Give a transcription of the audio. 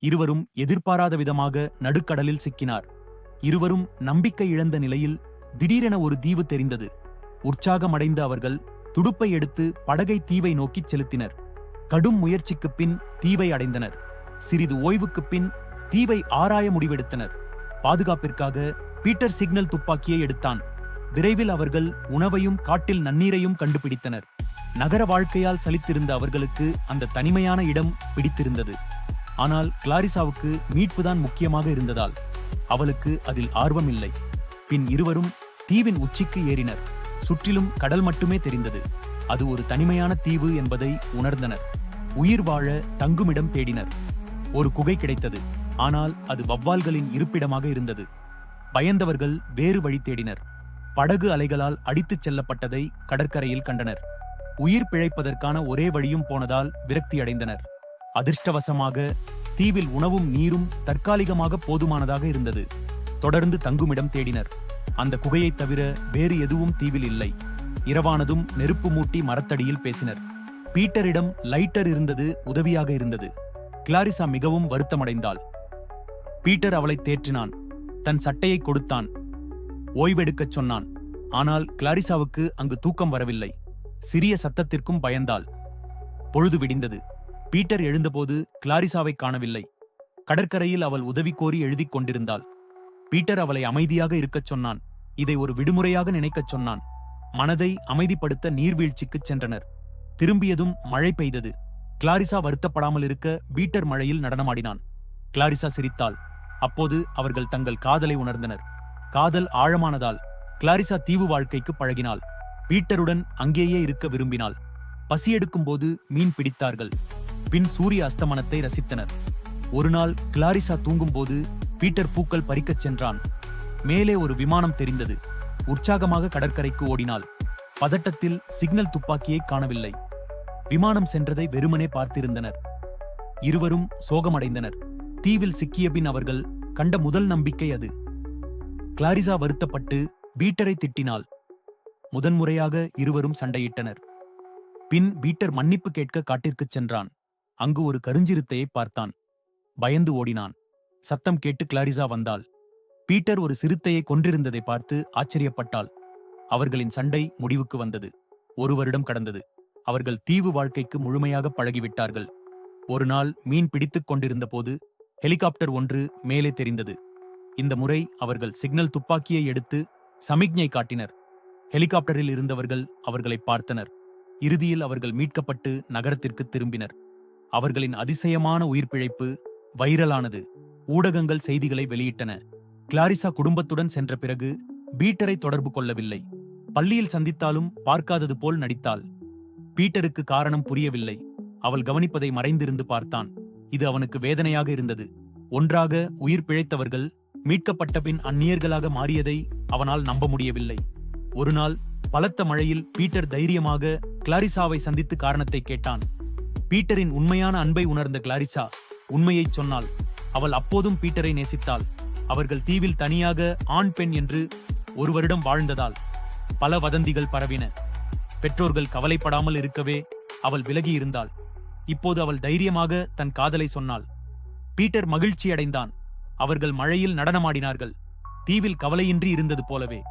இருவரும் எதிர்பாராத விதமாக நடுக்கடலில் சிக்கினார். இருவரும் நம்பிக்கை இழந்த நிலையில் திடீரென ஒரு தீவு தெரிந்தது. உற்சாகமடைந்த அவர்கள் துடுப்பை எடுத்து படகை தீவை நோக்கிச் செலுத்தினர். கடும் முயற்சிக்குப் பின் தீவை அடைந்தனர். சிறிது ஓய்வுக்குப் பின் தீவை ஆராய முடிவெடுத்தனர். பாதுகாப்பிற்காக பீட்டர் சிக்னல் துப்பாக்கியை எடுத்தான். விரைவில் அவர்கள் உணவையும் காட்டில் நன்னீரையும் கண்டுபிடித்தனர். நகர வாழ்க்கையால் சலித்திருந்த அவர்களுக்கு அந்த தனிமையான இடம் பிடித்திருந்தது. ஆனால் கிளாரிசாவுக்கு மீட்புதான் முக்கியமாக இருந்ததால் அவளுக்கு அதில் ஆர்வம் இல்லை. பின் இருவரும் தீவின் உச்சிக்கு ஏறினர். சுற்றிலும் கடல் மட்டுமே தெரிந்தது. அது ஒரு தனிமையான தீவு என்பதை உணர்ந்தனர். உயிர் வாழ தங்குமிடம் தேடினர். ஒரு குகை கிடைத்தது. ஆனால் அது வவ்வால்களின் இருப்பிடமாக இருந்தது. பயந்தவர்கள் வேறு வழி தேடினர். படகு அலைகளால் அடித்துச் செல்லப்பட்டதை கடற்கரையில் கண்டனர். உயிர் பிழைப்பதற்கான ஒரே வழியும் போனதால் விரக்தியடைந்தனர். அதிர்ஷ்டவசமாக தீவில் உணவும் நீரும் தற்காலிகமாக போதுமானதாக இருந்தது. தொடர்ந்து தங்குமிடம் தேடினர். அந்த குகையைத் தவிர வேறு எதுவும் தீவில் இல்லை. இரவானதும் நெருப்பு மூட்டி மரத்தடியில் பேசினர். பீட்டரிடம் லைட்டர் இருந்தது உதவியாக இருந்தது. கிளாரிசா மிகவும் வருத்தமடைந்தாள். பீட்டர் அவளை தேற்றினான். தன் சட்டையை கொடுத்தான். ஓய்வெடுக்கச் சொன்னான். ஆனால் கிளாரிசாவுக்கு அங்கு தூக்கம் வரவில்லை. சிறிய சத்தத்திற்கும் பயந்தாள். பொழுது விடிந்தது. பீட்டர் எழுந்தபோது கிளாரிசாவை காணவில்லை. கடற்கரையில் அவள் உதவி கோரி எழுதிக் கொண்டிருந்தாள். பீட்டர் அவளை அமைதியாக இருக்கச் சொன்னான். இதை ஒரு விடுமுறையாக நினைக்கச் சொன்னான். மனதை அமைதிப்படுத்த நீர்வீழ்ச்சிக்குச் சென்றனர். திரும்பியதும் மழை பெய்தது. கிளாரிசா வருத்தப்படாமல் இருக்க பீட்டர் மழையில் நடனமாடினான். கிளாரிசா சிரித்தாள். அப்போது அவர்கள் தங்கள் காதலை உணர்ந்தனர். காதல் ஆழமானதால் கிளாரிசா தீவு வாழ்க்கைக்கு பழகினாள். பீட்டருடன் அங்கேயே இருக்க விரும்பினாள். பசியெடுக்கும் போது மீன் பிடித்தார்கள். பின் சூரிய அஸ்தமனத்தை ரசித்தனர். ஒருநாள் கிளாரிசா தூங்கும்போது பீட்டர் பூக்கள் பறிக்கச் சென்றான். மேலே ஒரு விமானம் தெரிந்தது. உற்சாகமாக கடற்கரைக்கு ஓடினாள். பதட்டத்தில் சிக்னல் துப்பாக்கியை காணவில்லை. விமானம் சென்றதை வெறுமனே பார்த்திருந்தனர். இருவரும் சோகமடைந்தனர். தீவில் சிக்கிய பின் அவர்கள் கண்ட முதல் நம்பிக்கை அது. கிளாரிசா வருத்தப்பட்டு பீட்டரை திட்டினாள். முதன்முறையாக இருவரும் சண்டையிட்டனர். பின் பீட்டர் மன்னிப்பு கேட்க காட்டிற்குச் சென்றான். அங்கு ஒரு கருஞ்சிறுத்தையை பார்த்தான். பயந்து ஓடினான். சத்தம் கேட்டு கிளாரிசா வந்தாள். பீட்டர் ஒரு சிறுத்தையை கொன்றிருந்ததை பார்த்து ஆச்சரியப்பட்டாள். அவர்களின் சண்டை முடிவுக்கு வந்தது. ஒரு வருடம் கடந்தது. அவர்கள் தீவு வாழ்க்கைக்கு முழுமையாக பழகிவிட்டார்கள். ஒரு நாள் மீன் பிடித்துக் கொண்டிருந்த போது ஹெலிகாப்டர் ஒன்று மேலே தெரிந்தது. இந்த முறை அவர்கள் சிக்னல் துப்பாக்கியை எடுத்து சமிக்ஞை காட்டினர். ஹெலிகாப்டரில் இருந்தவர்கள் அவர்களை பார்த்தனர். இறுதியில் அவர்கள் மீட்கப்பட்டு நகரத்திற்கு திரும்பினர். அவர்களின் அதிசயமான உயிர்ப்பிழைப்பு வைரலானது. ஊடகங்கள் செய்திகளை வெளியிட்டன. கிளாரிசா குடும்பத்துடன் சென்ற பிறகு பீட்டரை தொடர்பு கொள்ளவில்லை. பள்ளியில் சந்தித்தாலும் பார்க்காதது போல் நடித்தாள். பீட்டருக்கு காரணம் புரியவில்லை. அவள் கவனிப்பதை மறைந்திருந்து பார்த்தான். இது அவனுக்கு வேதனையாக இருந்தது. ஒன்றாக உயிர் பிழைத்தவர்கள் மீட்கப்பட்ட பின் அந்நியர்களாக மாறியதை அவனால் நம்ப முடியவில்லை. ஒருநாள் பலத்த மழையில் பீட்டர் தைரியமாக கிளாரிசாவை சந்தித்து காரணத்தை கேட்டான். பீட்டரின் உண்மையான அன்பை உணர்ந்த கிளாரிசா உண்மையைச் சொன்னாள். அவள் அப்போதும் பீட்டரை நேசித்தாள். அவர்கள் தீவில் தனியாக ஆண் பெண் என்று ஒரு வருடம் வாழ்ந்ததால் பல வதந்திகள் பரவின. பெற்றோர்கள் கவலைப்படாமல் இருக்கவே அவள் விலகி இருந்தாள். இப்போது அவள் தைரியமாக தன் காதலை சொன்னாள். பீட்டர் மகிழ்ச்சி அடைந்தான் அவர்கள் மழையில் நடனமாடினார்கள். தீவில் கவலையின்றி இருந்தது போலவே.